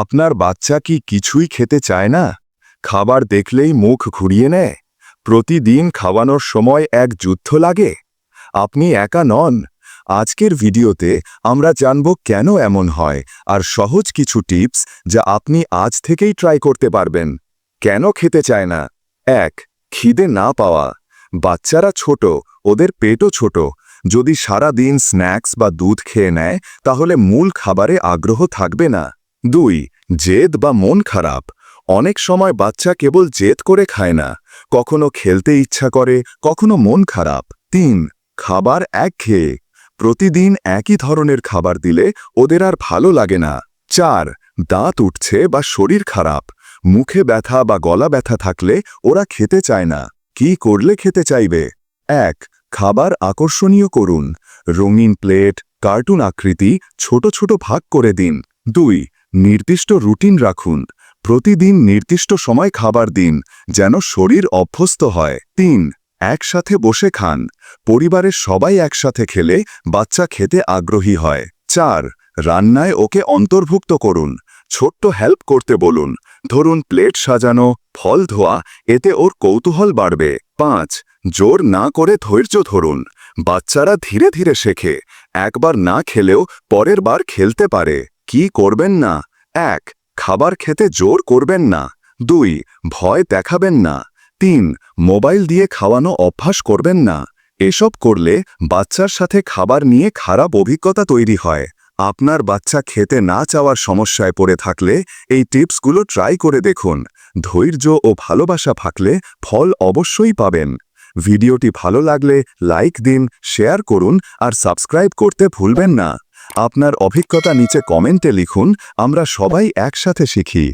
আপনার বাচ্চা কি কিছুই খেতে চায় না? খাবার দেখলেই মুখ ঘুরিয়ে নেয়। প্রতিদিন খাওয়ানোর সময় এক যুদ্ধ লাগে। আপনি একা নন। আজকের ভিডিওতে আমরা জানব কেন এমন হয় আর সহজ কিছু টিপস যা আপনি আজ থেকেই ট্রাই করতে পারবেন। কেন খেতে চায় না? এক, খিদে না পাওয়া। বাচ্চারা ছোট, ওদের পেটও ছোট। যদি সারা দিন স্ন্যাক্স বা দুধ খেয়ে নেয়, তাহলে মূল খাবারে আগ্রহ থাকবে না। দুই, জেদ বা মন খারাপ। অনেক সময় বাচ্চা কেবল জেদ করে খায় না। কখনো খেলতে ইচ্ছা করে, কখনো মন খারাপ। তিন, খাবার একঘেয়ে। প্রতিদিন একই ধরনের খাবার দিলে ওদের আর ভালো লাগে না। চার, দাঁত উঠছে বা শরীর খারাপ। মুখে ব্যথা বা গলা ব্যথা থাকলে ওরা খেতে চায় না। কি করলে খেতে চাইবে? এক, খাবার আকর্ষণীয় করুন। রঙিন প্লেট, কার্টুন আকৃতি, ছোট ছোট ভাগ করে দিন। দুই নির্দিষ্ট রুটিন রাখুন। প্রতিদিন নির্দিষ্ট সময় খাবার দিন, যেন শরীর অভ্যস্ত হয়। তিন, একসাথে বসে খান। পরিবারের সবাই একসাথে খেলে বাচ্চা খেতে আগ্রহী হয়। চার, রান্নায় ওকে অন্তর্ভুক্ত করুন। ছোট্ট হেল্প করতে বলুন। ধরুন প্লেট সাজানো, ফল ধোয়া, এতে ওর কৌতূহল বাড়বে। পাঁচ, জোর না করে ধৈর্য ধরুন। বাচ্চারা ধীরে ধীরে শেখে। একবার না খেলেও পরের বার খেলতে পারে। কি করবেন না? এক, খাবার খেতে জোর করবেন না। দুই, ভয় দেখাবেন না। তিন, মোবাইল দিয়ে খাওয়ানো অভ্যাস করবেন না। এসব করলে বাচ্চার সাথে খাবার নিয়ে খারাপ অভিজ্ঞতা তৈরি হয়। আপনার বাচ্চা খেতে না চাওয়ার সমস্যায় পড়ে থাকলে এই টিপসগুলো ট্রাই করে দেখুন। ধৈর্য ও ভালোবাসা থাকলে ফল অবশ্যই পাবেন। ভিডিওটি ভালো লাগলে লাইক দিন, শেয়ার করুন আর সাবস্ক্রাইব করতে ভুলবেন না। আপনার অভিজ্ঞতা নিচে কমেন্টে লিখুন আমরা সবাই একসাথে শিখি।